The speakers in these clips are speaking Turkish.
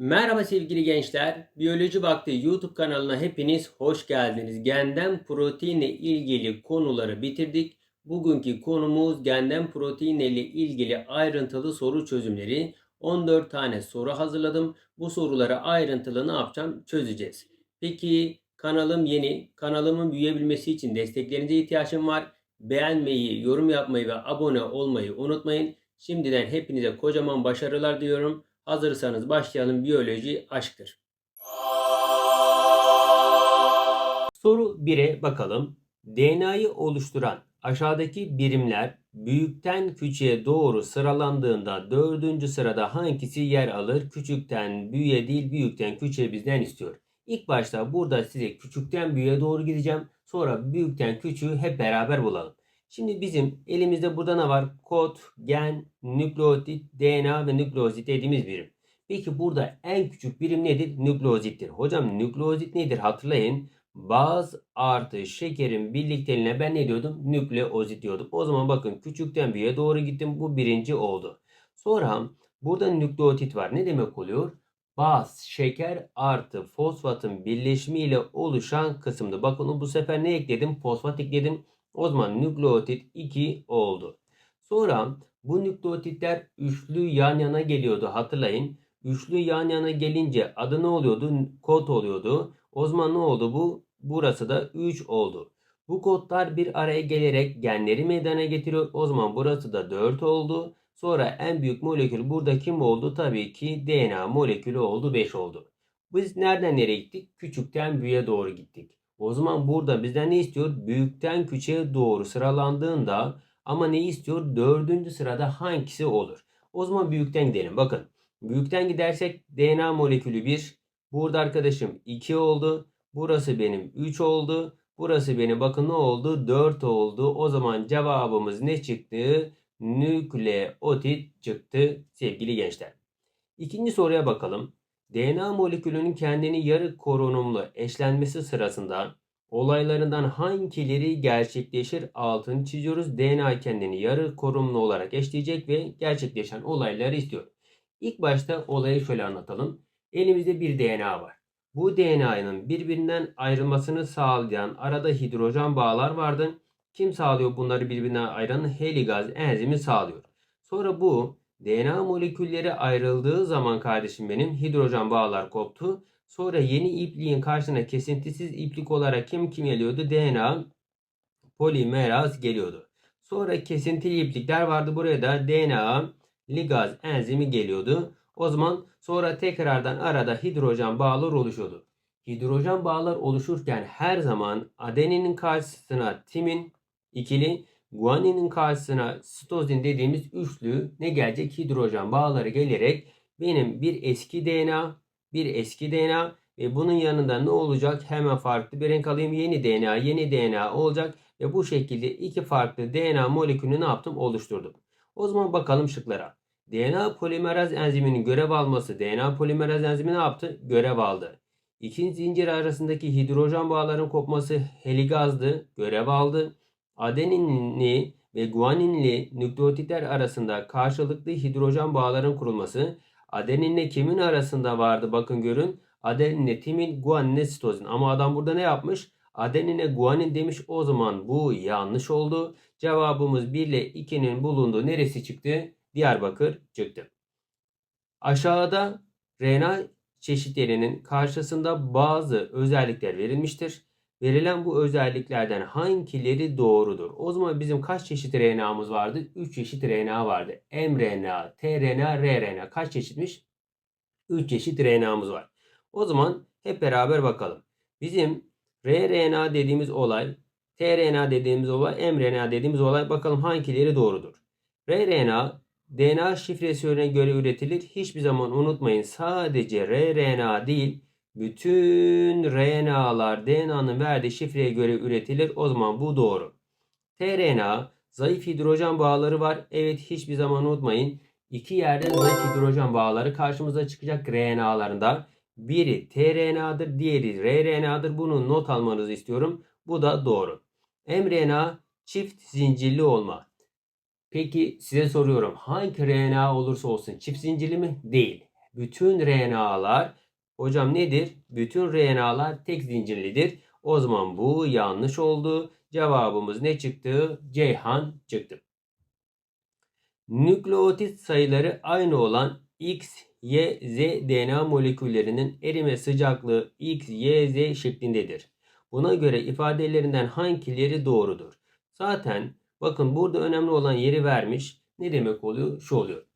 Merhaba sevgili gençler. Biyoloji Vakti YouTube kanalına hepiniz hoş geldiniz. Genden proteinle ilgili konuları bitirdik. Bugünkü konumuz genden proteinle ilgili ayrıntılı soru çözümleri. 14 tane soru hazırladım. Bu soruları ayrıntılı ne yapacağım? Çözeceğiz. Peki kanalım yeni. Kanalımın büyüyebilmesi için desteklerinize ihtiyacım var. Beğenmeyi, yorum yapmayı ve abone olmayı unutmayın. Şimdiden hepinize kocaman başarılar diliyorum. Hazırsanız başlayalım. Biyoloji aşktır. Soru 1'e bakalım. DNA'yı oluşturan aşağıdaki birimler büyükten küçüğe doğru sıralandığında dördüncü sırada hangisi yer alır? Küçükten büyüğe değil büyükten küçüğe bizden istiyor. İlk başta burada size küçükten büyüğe doğru gideceğim. Sonra büyükten küçüğü hep beraber bulalım. Şimdi bizim elimizde burada ne var? Kod, gen, nükleotit, DNA ve nükleozit dediğimiz birim. Peki burada en küçük birim nedir? Nükleozittir. Hocam nükleozit nedir? Hatırlayın. Baz artı şekerin birlikteliğine ben ne diyordum? Nükleozit diyordum. O zaman bakın küçükten büyüğe doğru gittim. Bu birinci oldu. Sonra burada nükleotit var. Ne demek oluyor? Baz, şeker artı fosfatın birleşimiyle oluşan kısımdı. Bakın bu sefer ne ekledim? Fosfat ekledim. O zaman nükleotit 2 oldu. Sonra bu nükleotitler üçlü yan yana geliyordu hatırlayın. Üçlü yan yana gelince adı ne oluyordu? Kod oluyordu. O zaman ne oldu bu? Burası da 3 oldu. Bu kodlar bir araya gelerek genleri meydana getiriyor. O zaman burası da 4 oldu. Sonra en büyük molekül burada kim oldu? Tabii ki DNA molekülü oldu 5 oldu. Biz nereden nereye gittik? Küçükten büyüğe doğru gittik. O zaman burada bizden ne istiyor? Büyükten küçüğe doğru sıralandığında ama ne istiyor? Dördüncü sırada hangisi olur? O zaman büyükten gidelim. Bakın büyükten gidersek DNA molekülü 1. Burada arkadaşım 2 oldu. Burası benim 3 oldu. Burası benim bakın ne oldu? 4 oldu. O zaman cevabımız ne çıktı? Nükleotit çıktı sevgili gençler. İkinci soruya bakalım. DNA molekülünün kendini yarı korunumlu eşlenmesi sırasında olaylarından hangileri gerçekleşir altını çiziyoruz. DNA kendini yarı korunumlu olarak eşleyecek ve gerçekleşen olayları istiyor. İlk başta olayı şöyle anlatalım. Elimizde bir DNA var. Bu DNA'nın birbirinden ayrılmasını sağlayan arada hidrojen bağlar vardı. Kim sağlıyor bunları birbirinden ayıran? Heligaz enzimi sağlıyor. Sonra bu DNA molekülleri ayrıldığı zaman kardeşim benim hidrojen bağlar koptu. Sonra yeni ipliğin karşısına kesintisiz iplik olarak kim kim geliyordu? DNA polimeraz geliyordu. Sonra kesintili iplikler vardı. Buraya da DNA ligaz enzimi geliyordu. O zaman sonra tekrardan arada hidrojen bağlar oluşuyordu. Hidrojen bağlar oluşurken her zaman adeninin karşısına timin ikili, guaninin karşısına sitozin dediğimiz üçlü ne gelecek? Hidrojen bağları gelerek benim bir eski DNA, bir eski DNA ve bunun yanında ne olacak? Hemen farklı bir renk alayım. Yeni DNA, yeni DNA olacak ve bu şekilde iki farklı DNA molekülünü ne yaptım? Oluşturdum. O zaman bakalım şıklara. DNA polimeraz enziminin görev alması DNA polimeraz enzimi ne yaptı? Görev aldı. İkinci zincir arasındaki hidrojen bağların kopması heligazdı, görev aldı. Adeninli ve guaninli nükleotitler arasında karşılıklı hidrojen bağların kurulması. Adeninle kimin arasında vardı? Bakın görün. Adeninle timin, guaninle sitozin. Ama adam burada ne yapmış? Adenine guanin demiş. O zaman bu yanlış oldu. Cevabımız 1 ile 2'nin bulunduğu neresi çıktı? Diyarbakır çıktı. Aşağıda RNA çeşitlerinin karşısında bazı özellikler verilmiştir. Verilen bu özelliklerden hangileri doğrudur? O zaman bizim kaç çeşit RNA'mız vardı? 3 çeşit RNA vardı. mRNA, tRNA, rRNA. Kaç çeşitmiş? 3 çeşit RNA'mız var. O zaman hep beraber bakalım. Bizim rRNA dediğimiz olay, tRNA dediğimiz olay, mRNA dediğimiz olay bakalım hangileri doğrudur? rRNA DNA şifresine göre üretilir. Hiçbir zaman unutmayın sadece rRNA değil bütün RNA'lar DNA'nın verdiği şifreye göre üretilir. O zaman bu doğru. tRNA zayıf hidrojen bağları var. Evet hiçbir zaman unutmayın. İki yerde zayıf hidrojen bağları karşımıza çıkacak RNA'larında. Biri tRNA'dır, diğeri rRNA'dır. Bunu not almanızı istiyorum. Bu da doğru. mRNA çift zincirli olma. Peki size soruyorum. Hangi RNA olursa olsun çift zincirli mi? Değil. bütün RNA'lar hocam nedir? Bütün RNA'lar tek zincirlidir. O zaman bu yanlış oldu. Cevabımız ne çıktı? Ceyhan çıktı. Nükleotit sayıları aynı olan X, Y, Z DNA moleküllerinin erime sıcaklığı X, Y, Z şeklindedir. Buna göre ifadelerinden hangileri doğrudur? Zaten bakın burada önemli olan yeri vermiş. Ne demek oluyor? Şu oluyor.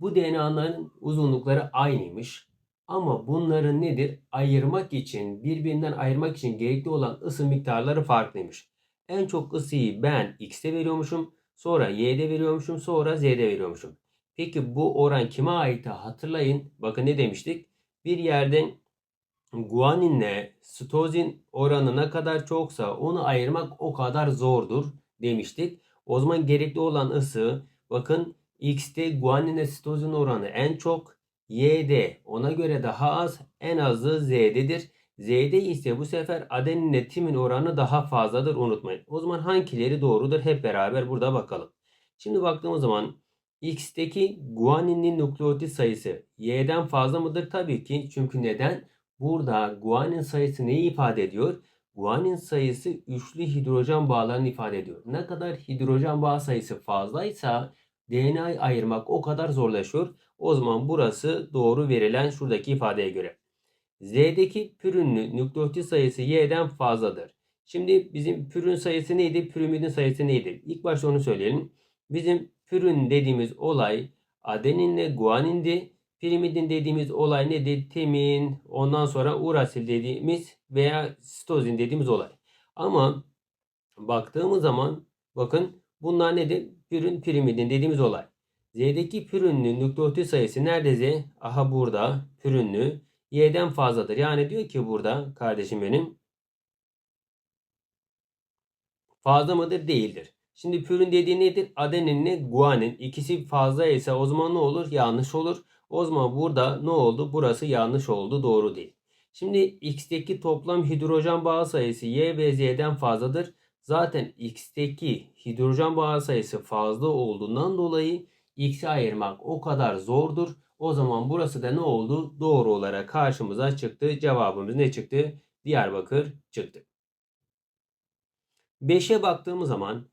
Bu DNA'ların uzunlukları aynıymış. Ama bunların nedir? Ayırmak için, birbirinden ayırmak için gerekli olan ısı miktarları farklıymış. En çok ısıyı ben X'te veriyormuşum. Sonra Y'de veriyormuşum. Sonra Z'de veriyormuşum. Peki bu oran kime ait? Hatırlayın. Bakın ne demiştik? Bir yerden guaninle sitozin oranı ne kadar çoksa onu ayırmak o kadar zordur demiştik. O zaman gerekli olan ısı bakın X'te guaninle sitozin oranı en çok. Y'de ona göre daha az. En azı Z'dedir. Z'de ise bu sefer adeninle timin oranı daha fazladır unutmayın. O zaman hangileri doğrudur hep beraber burada bakalım. Şimdi baktığımız zaman X'teki guaninin nükleotit sayısı Y'den fazla mıdır? Tabii ki. Çünkü neden? Burada guanin sayısı neyi ifade ediyor? Guanin sayısı üçlü hidrojen bağlarını ifade ediyor. Ne kadar hidrojen bağ sayısı fazlaysa DNA'yı ayırmak o kadar zorlaşıyor. O zaman burası doğru verilen şuradaki ifadeye göre. Z'deki pürünlü nükleotit sayısı Y'den fazladır. Şimdi bizim pürün sayısı neydi? Pürümidin sayısı neydi? İlk başta onu söyleyelim. Bizim pürün dediğimiz olay adeninle guanindi. Pirimidin dediğimiz olay nedir? Timin, ondan sonra urasil dediğimiz veya sitozin dediğimiz olay. Ama baktığımız zaman bakın bunlar nedir? Pürün, pirimidin dediğimiz olay. Z'deki pürünlü nükleotit sayısı nerede Z? Aha burada pürünlü. Y'den fazladır. Yani diyor ki burada kardeşim benim fazla mıdır? Değildir. Şimdi pürün dediği nedir? Adeninle guanin. ikisi fazla ise o zaman ne olur? Yanlış olur. O zaman burada ne oldu? Burası yanlış oldu. Doğru değil. Şimdi X'teki toplam hidrojen bağı sayısı Y ve Z'den fazladır. Zaten X'teki hidrojen bağı sayısı fazla olduğundan dolayı X'i ayırmak o kadar zordur. O zaman burası da ne oldu? Doğru olarak karşımıza çıktı. Cevabımız ne çıktı? Diyarbakır çıktı. 5'e baktığımız zaman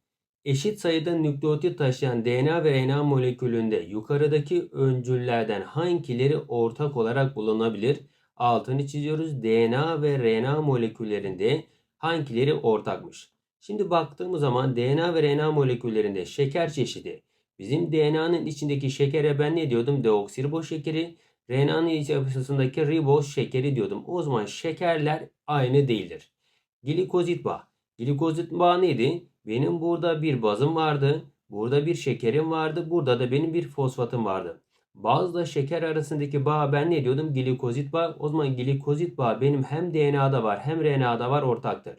eşit sayıda nükleotit taşıyan DNA ve RNA molekülünde yukarıdaki öncüllerden hangileri ortak olarak bulunabilir? Altını çiziyoruz. DNA ve RNA moleküllerinde hangileri ortakmış? Şimdi baktığımız zaman DNA ve RNA moleküllerinde şeker çeşidi Bizim DNA'nın içindeki şekere ben ne diyordum? Deoksiriboz şekeri. RNA'nın yapısındaki riboz şekeri diyordum. O zaman şekerler aynı değildir. Glikozit bağ. Glikozit bağ neydi? Benim burada bir bazım vardı. Burada bir şekerim vardı. Burada da benim bir fosfatım vardı. Bazla şeker arasındaki bağ ben ne diyordum? Glikozit bağ. O zaman glikozit bağ benim hem DNA'da var hem RNA'da var ortaktır.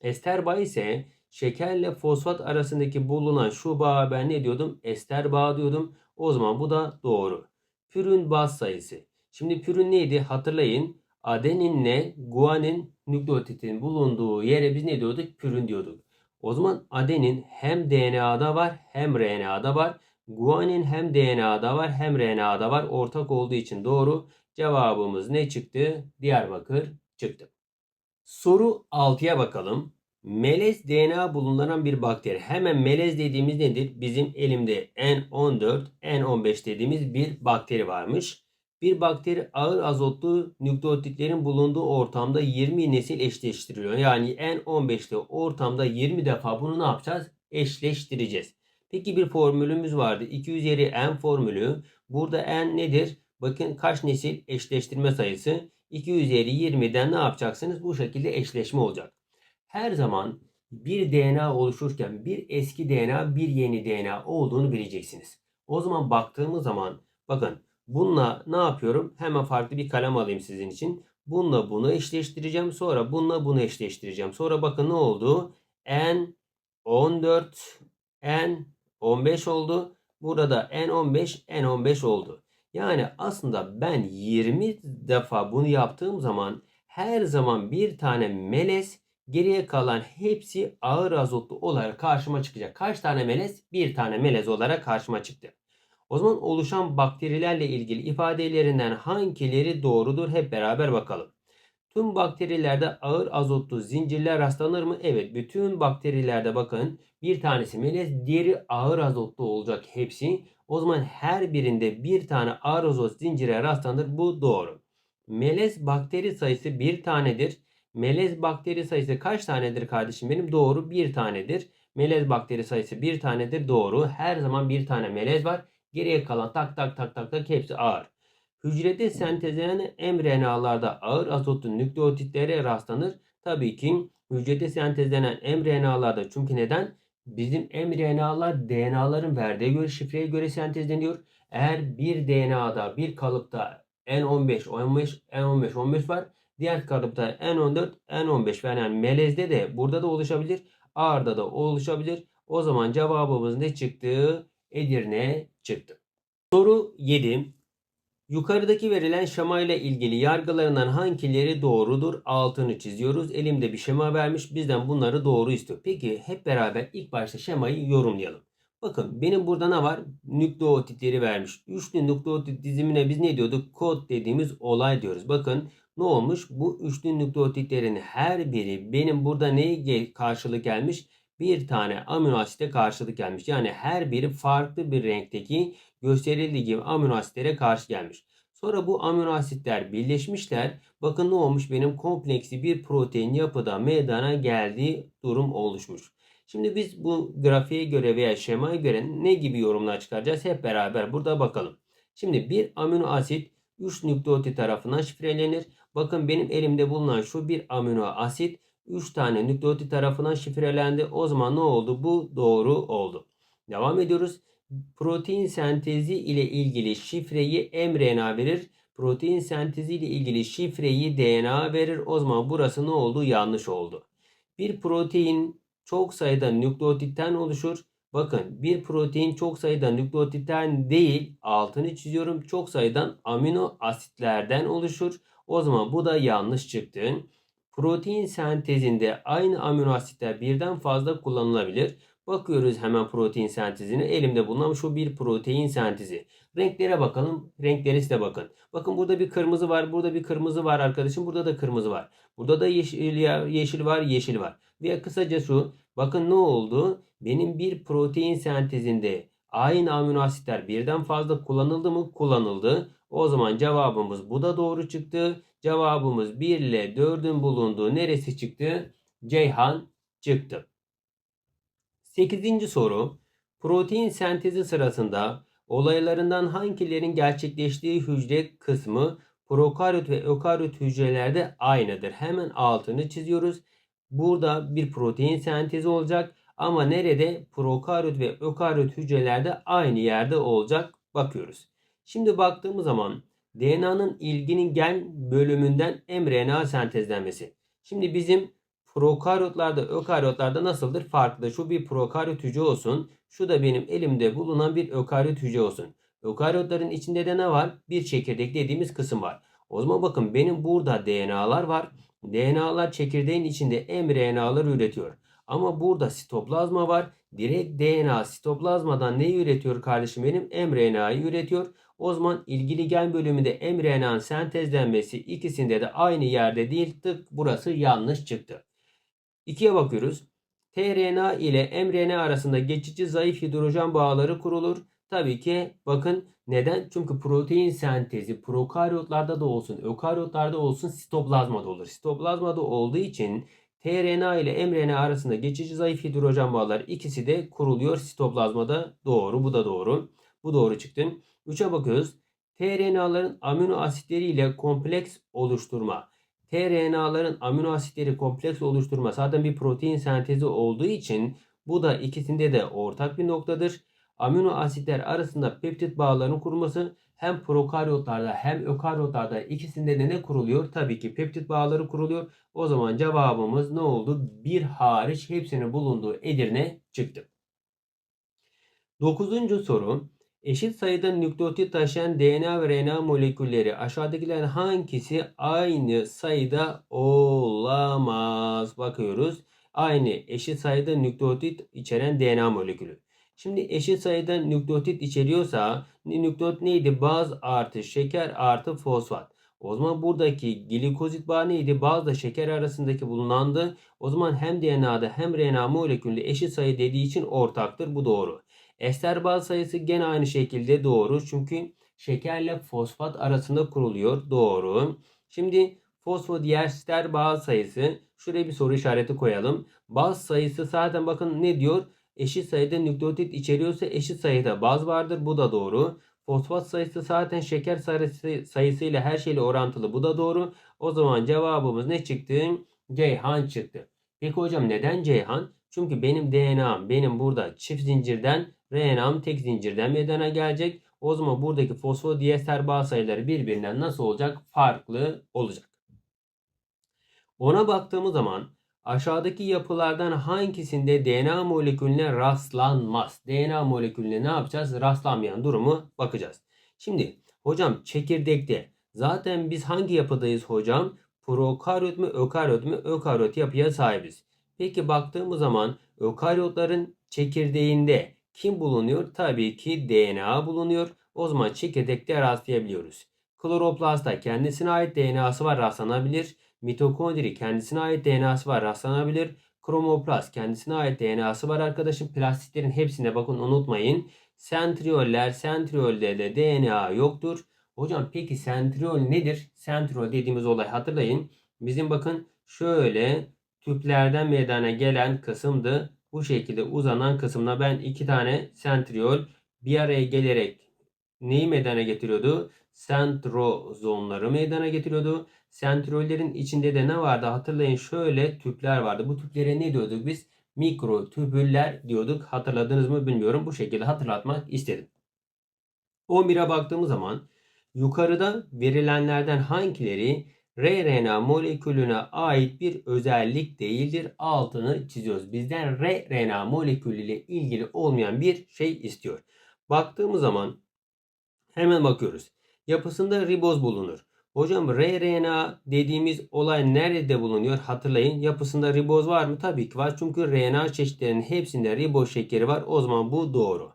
Ester bağ ise şekerle fosfat arasındaki bulunan şu bağa ben ne diyordum? Ester bağı diyordum. O zaman bu da doğru. Pürün baz sayısı. Şimdi pürün neydi? Hatırlayın. Adeninle guanin nükleotitin bulunduğu yere biz ne diyorduk? Pürün diyorduk. O zaman adenin hem DNA'da var hem RNA'da var. Guanin hem DNA'da var hem RNA'da var. Ortak olduğu için doğru. Cevabımız ne çıktı? Diyarbakır çıktı. Soru 6'ya bakalım. Melez DNA bulunan bir bakteri. Hemen melez dediğimiz nedir? Bizim elimde N14, N15 dediğimiz bir bakteri varmış. Bir bakteri ağır azotlu nükleotitlerin bulunduğu ortamda 20 nesil eşleştiriliyor. Yani N15'te ortamda 20 defa bunu ne yapacağız? Eşleştireceğiz. Peki bir formülümüz vardı. 2 üzeri N formülü. Burada N nedir? Bakın kaç nesil eşleştirme sayısı? 2 üzeri 20'den ne yapacaksınız? Bu şekilde eşleşme olacak her zaman bir DNA oluşurken bir eski DNA bir yeni DNA olduğunu bileceksiniz. O zaman baktığımız zaman bakın bununla ne yapıyorum? Hemen farklı bir kalem alayım sizin için. Bununla bunu eşleştireceğim. Sonra bununla bunu eşleştireceğim. Sonra bakın ne oldu? N 14 N 15 oldu. Burada N15 N15 oldu. Yani aslında ben 20 defa bunu yaptığım zaman her zaman bir tane melez Geriye kalan hepsi ağır azotlu olarak karşıma çıkacak. Kaç tane melez? Bir tane melez olarak karşıma çıktı. O zaman oluşan bakterilerle ilgili ifadelerinden hangileri doğrudur hep beraber bakalım. Tüm bakterilerde ağır azotlu zincirler rastlanır mı? Evet. Bütün bakterilerde bakın bir tanesi melez, diğeri ağır azotlu olacak hepsi. O zaman her birinde bir tane ağır azot zincire rastlanır. Bu doğru. Melez bakteri sayısı bir tanedir. Melez bakteri sayısı kaç tanedir kardeşim benim? Doğru bir tanedir. Melez bakteri sayısı bir tanedir. Doğru. Her zaman bir tane melez var. Geriye kalan tak tak tak tak tak hepsi ağır. Hücrede sentezlenen mRNA'larda ağır azotlu nükleotitlere rastlanır. Tabii ki hücrede sentezlenen mRNA'larda çünkü neden? Bizim mRNA'lar DNA'ların verdiği göre şifreye göre sentezleniyor. Eğer bir DNA'da bir kalıpta N15, 15, N15, 15 var. Diğer kalıpta N14, N15 var. Yani melezde de burada da oluşabilir. Ağırda da oluşabilir. O zaman cevabımız ne çıktı? Edirne çıktı. Soru 7. Yukarıdaki verilen şema ile ilgili yargılarından hangileri doğrudur? Altını çiziyoruz. Elimde bir şema vermiş. Bizden bunları doğru istiyor. Peki hep beraber ilk başta şemayı yorumlayalım. Bakın benim burada ne var? Nükleotitleri vermiş. Üçlü nükleotit dizimine biz ne diyorduk? Kod dediğimiz olay diyoruz. Bakın ne olmuş? Bu üçlü nükleotitlerin her biri benim burada neye karşılık gelmiş? Bir tane amino asite karşılık gelmiş. Yani her biri farklı bir renkteki gösterildiği gibi amino asitlere karşı gelmiş. Sonra bu amino asitler birleşmişler. Bakın ne olmuş? Benim kompleksi bir protein yapıda meydana geldiği durum oluşmuş. Şimdi biz bu grafiğe göre veya şemaya göre ne gibi yorumlar çıkaracağız? Hep beraber burada bakalım. Şimdi bir amino asit 3 nükleotit tarafından şifrelenir. Bakın benim elimde bulunan şu bir amino asit 3 tane nükleotit tarafından şifrelendi. O zaman ne oldu? Bu doğru oldu. Devam ediyoruz. Protein sentezi ile ilgili şifreyi mRNA verir. Protein sentezi ile ilgili şifreyi DNA verir. O zaman burası ne oldu? Yanlış oldu. Bir protein çok sayıda nükleotitten oluşur. Bakın bir protein çok sayıda nükleotitten değil altını çiziyorum çok sayıdan amino asitlerden oluşur. O zaman bu da yanlış çıktı. Protein sentezinde aynı amino asitler birden fazla kullanılabilir. Bakıyoruz hemen protein sentezine. Elimde bulunan şu bir protein sentezi. Renklere bakalım. Renkleri size bakın. Bakın burada bir kırmızı var. Burada bir kırmızı var arkadaşım. Burada da kırmızı var. Burada da yeşil, yeşil var. Yeşil var. Ve kısaca şu. Bakın ne oldu? Benim bir protein sentezinde aynı amino asitler birden fazla kullanıldı mı? Kullanıldı. O zaman cevabımız bu da doğru çıktı. Cevabımız 1 ile 4'ün bulunduğu neresi çıktı? Ceyhan çıktı. 8. soru. Protein sentezi sırasında olaylarından hangilerin gerçekleştiği hücre kısmı prokaryot ve ökaryot hücrelerde aynıdır. Hemen altını çiziyoruz. Burada bir protein sentezi olacak ama nerede? Prokaryot ve ökaryot hücrelerde aynı yerde olacak. Bakıyoruz. Şimdi baktığımız zaman DNA'nın ilginin gen bölümünden mRNA sentezlenmesi. Şimdi bizim prokaryotlarda, ökaryotlarda nasıldır? Farklı. Şu bir prokaryot hücre olsun. Şu da benim elimde bulunan bir ökaryot hücre olsun. Ökaryotların içinde de ne var? Bir çekirdek dediğimiz kısım var. O zaman bakın benim burada DNA'lar var. DNA'lar çekirdeğin içinde mRNA'lar üretiyor. Ama burada sitoplazma var. Direkt DNA sitoplazmadan neyi üretiyor kardeşim benim? mRNA'yı üretiyor. O zaman ilgili gen bölümünde mRNA'nın sentezlenmesi ikisinde de aynı yerde değil. Tık burası yanlış çıktı. İkiye bakıyoruz. tRNA ile mRNA arasında geçici zayıf hidrojen bağları kurulur. Tabii ki bakın neden? Çünkü protein sentezi prokaryotlarda da olsun, ökaryotlarda olsun sitoplazmada olur. Sitoplazmada olduğu için tRNA ile mRNA arasında geçici zayıf hidrojen bağları ikisi de kuruluyor sitoplazmada. Doğru, bu da doğru. Bu doğru çıktı. 3'e bakıyoruz. tRNA'ların amino asitleri ile kompleks oluşturma tRNA'ların amino asitleri kompleks oluşturma zaten bir protein sentezi olduğu için bu da ikisinde de ortak bir noktadır. Amino asitler arasında peptit bağlarının kurulması hem prokaryotlarda hem ökaryotlarda ikisinde de ne kuruluyor? Tabii ki peptit bağları kuruluyor. O zaman cevabımız ne oldu? Bir hariç hepsinin bulunduğu Edirne çıktı. Dokuzuncu soru. Eşit sayıda nükleotit taşıyan DNA ve RNA molekülleri aşağıdakilerden hangisi aynı sayıda olamaz? Bakıyoruz. Aynı eşit sayıda nükleotit içeren DNA molekülü. Şimdi eşit sayıda nükleotit içeriyorsa nükleotit neydi? Baz artı şeker artı fosfat. O zaman buradaki glikozit bağı neydi? Bazla şeker arasındaki bulunandı. O zaman hem DNA'da hem RNA molekülü eşit sayı dediği için ortaktır. Bu doğru. Ester baz sayısı gene aynı şekilde doğru. Çünkü şekerle fosfat arasında kuruluyor. Doğru. Şimdi fosfodiester baz sayısı. Şuraya bir soru işareti koyalım. Baz sayısı zaten bakın ne diyor? Eşit sayıda nükleotit içeriyorsa eşit sayıda baz vardır. Bu da doğru. Fosfat sayısı zaten şeker sayısı, sayısıyla her şeyle orantılı. Bu da doğru. O zaman cevabımız ne çıktı? Ceyhan çıktı. Peki hocam neden Ceyhan? Çünkü benim DNA'm benim burada çift zincirden RNA'm tek zincirden meydana gelecek. O zaman buradaki fosfodiyester bağ sayıları birbirinden nasıl olacak? Farklı olacak. Ona baktığımız zaman aşağıdaki yapılardan hangisinde DNA molekülüne rastlanmaz? DNA molekülüne ne yapacağız? Rastlanmayan durumu bakacağız. Şimdi hocam çekirdekte zaten biz hangi yapıdayız hocam? Prokaryot mu ökaryot mu? Ökaryot yapıya sahibiz. Peki baktığımız zaman ökaryotların çekirdeğinde kim bulunuyor? Tabii ki DNA bulunuyor. O zaman çekirdekte rastlayabiliyoruz. Kloroplastta kendisine ait DNA'sı var rastlanabilir. Mitokondri kendisine ait DNA'sı var rastlanabilir. Kromoplast kendisine ait DNA'sı var arkadaşım. Plastiklerin hepsine bakın unutmayın. Sentrioller, sentriolde de DNA yoktur. Hocam peki sentriol nedir? Sentriol dediğimiz olay hatırlayın. Bizim bakın şöyle tüplerden meydana gelen kısımdı. Bu şekilde uzanan kısımda ben iki tane sentriol bir araya gelerek neyi meydana getiriyordu? Sentrozomları meydana getiriyordu. Sentrollerin içinde de ne vardı? Hatırlayın şöyle tüpler vardı. Bu tüplere ne diyorduk biz? Mikro tübüller diyorduk. Hatırladınız mı bilmiyorum. Bu şekilde hatırlatmak istedim. 11'e baktığımız zaman yukarıda verilenlerden hangileri rRNA molekülüne ait bir özellik değildir. Altını çiziyoruz. Bizden rRNA molekülüyle ilgili olmayan bir şey istiyor. Baktığımız zaman hemen bakıyoruz. Yapısında riboz bulunur. Hocam rRNA dediğimiz olay nerede bulunuyor? Hatırlayın. Yapısında riboz var mı? Tabii ki var. Çünkü RNA çeşitlerinin hepsinde riboz şekeri var. O zaman bu doğru.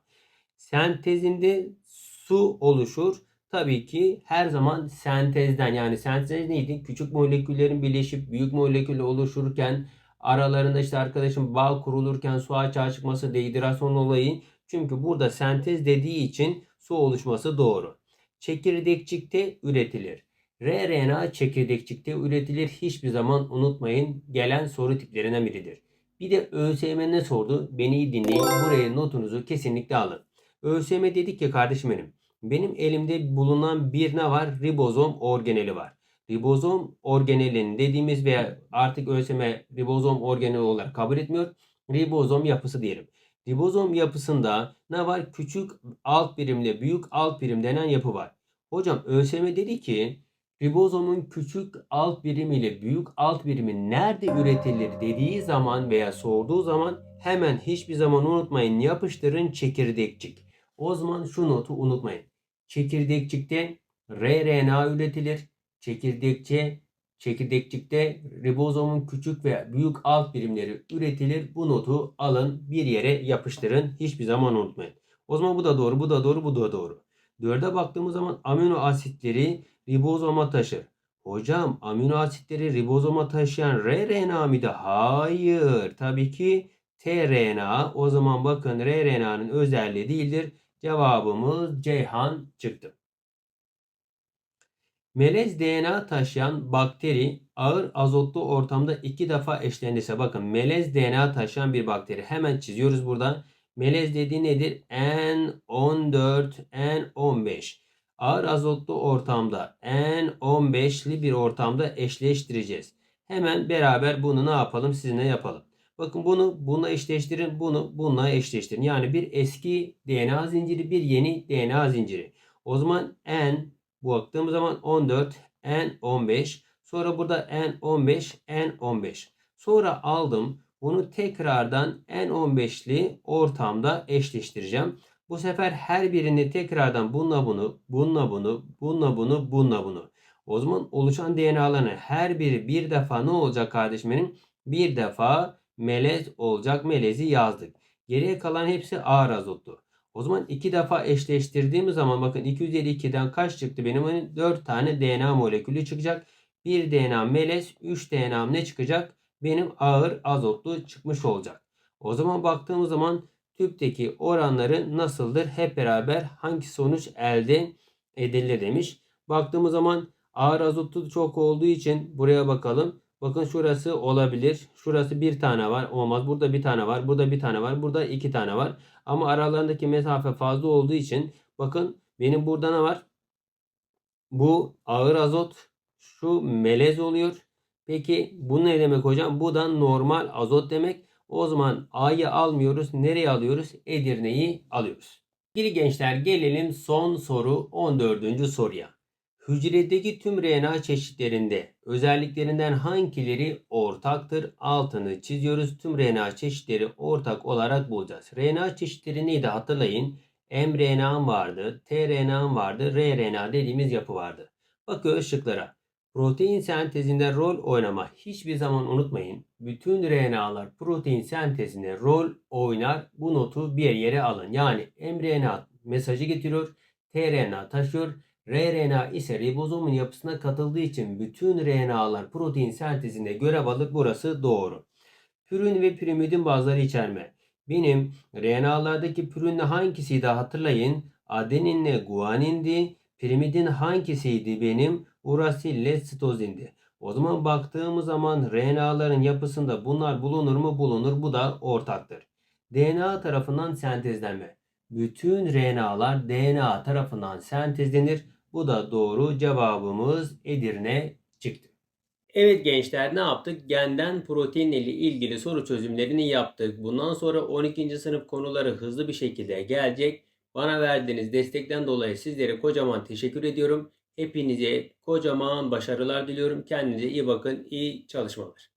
Sentezinde su oluşur. Tabii ki her zaman sentezden yani sentez neydi? Küçük moleküllerin birleşip büyük molekülle oluşurken aralarında işte arkadaşım bağ kurulurken su açığa çıkması dehidrasyon olayı. Çünkü burada sentez dediği için su oluşması doğru. Çekirdekçikte üretilir. rRNA çekirdekçikte üretilir. Hiçbir zaman unutmayın gelen soru tiplerinden biridir. Bir de ÖSYM ne sordu? Beni iyi dinleyin. Buraya notunuzu kesinlikle alın. ÖSYM dedik ya kardeşim benim. Benim elimde bulunan bir ne var? Ribozom organeli var. Ribozom organelinin dediğimiz veya artık ÖSYM ribozom organeli olarak kabul etmiyor. Ribozom yapısı diyelim. Ribozom yapısında ne var? Küçük alt birimle büyük alt birim denen yapı var. Hocam ÖSYM dedi ki ribozomun küçük alt birimi ile büyük alt birimi nerede üretilir dediği zaman veya sorduğu zaman hemen hiçbir zaman unutmayın yapıştırın çekirdekçik. O zaman şu notu unutmayın. Çekirdekçikte rRNA üretilir. Çekirdekçe çekirdekçikte ribozomun küçük ve büyük alt birimleri üretilir. Bu notu alın bir yere yapıştırın. Hiçbir zaman unutmayın. O zaman bu da doğru, bu da doğru, bu da doğru. Dörde baktığımız zaman amino asitleri ribozoma taşır. Hocam amino asitleri ribozoma taşıyan rRNA mıydı? Hayır. Tabii ki tRNA. O zaman bakın rRNA'nın özelliği değildir. Cevabımız Ceyhan çıktı. Melez DNA taşıyan bakteri ağır azotlu ortamda iki defa eşlenirse bakın melez DNA taşıyan bir bakteri hemen çiziyoruz burada. Melez dediği nedir? N14, N15. Ağır azotlu ortamda N15'li bir ortamda eşleştireceğiz. Hemen beraber bunu ne yapalım sizinle yapalım. Bakın bunu bununla eşleştirin, bunu bununla eşleştirin. Yani bir eski DNA zinciri, bir yeni DNA zinciri. O zaman N baktığımız zaman 14, N 15. Sonra burada N 15, N 15. Sonra aldım. Bunu tekrardan N15'li ortamda eşleştireceğim. Bu sefer her birini tekrardan bununla bunu, bununla bunu, bununla bunu, bununla bunu. O zaman oluşan DNA'ların her biri bir defa ne olacak kardeşim benim? Bir defa melez olacak. Melezi yazdık. Geriye kalan hepsi ağır azotlu. O zaman iki defa eşleştirdiğimiz zaman bakın 252'den kaç çıktı benim? Hani 4 tane DNA molekülü çıkacak. 1 DNA melez, 3 DNA ne çıkacak? Benim ağır azotlu çıkmış olacak. O zaman baktığımız zaman tüpteki oranları nasıldır? Hep beraber hangi sonuç elde edilir demiş. Baktığımız zaman ağır azotlu çok olduğu için buraya bakalım. Bakın şurası olabilir. Şurası bir tane var. Olmaz. Burada bir tane var. Burada bir tane var. Burada iki tane var. Ama aralarındaki mesafe fazla olduğu için bakın benim burada ne var? Bu ağır azot. Şu melez oluyor. Peki bu ne demek hocam? Bu da normal azot demek. O zaman A'yı almıyoruz. Nereye alıyoruz? Edirne'yi alıyoruz. Sevgili gençler gelelim son soru 14. soruya. Hücredeki tüm RNA çeşitlerinde özelliklerinden hangileri ortaktır? Altını çiziyoruz. Tüm RNA çeşitleri ortak olarak bulacağız. RNA çeşitleri neydi hatırlayın. mRNA vardı, tRNA vardı, rRNA dediğimiz yapı vardı. Bakıyoruz şıklara. Protein sentezinde rol oynama hiçbir zaman unutmayın. Bütün RNA'lar protein sentezinde rol oynar. Bu notu bir yere alın. Yani mRNA mesajı getiriyor, tRNA taşıyor, rRNA ise ribozomun yapısına katıldığı için bütün RNA'lar protein sentezinde görev alır. Burası doğru. Pürün ve pirimidin bazıları içerme. Benim RNA'lardaki pürünle hangisiydi hatırlayın. Adeninle guanindi. Pirimidin hangisiydi benim? Urasille sitozindi. O zaman baktığımız zaman RNA'ların yapısında bunlar bulunur mu? Bulunur. Bu da ortaktır. DNA tarafından sentezlenme. Bütün RNA'lar DNA tarafından sentezlenir. Bu da doğru. Cevabımız Edirne çıktı. Evet gençler ne yaptık? Genden protein ile ilgili soru çözümlerini yaptık. Bundan sonra 12. sınıf konuları hızlı bir şekilde gelecek. Bana verdiğiniz destekten dolayı sizlere kocaman teşekkür ediyorum. Hepinize kocaman başarılar diliyorum. Kendinize iyi bakın. İyi çalışmalar.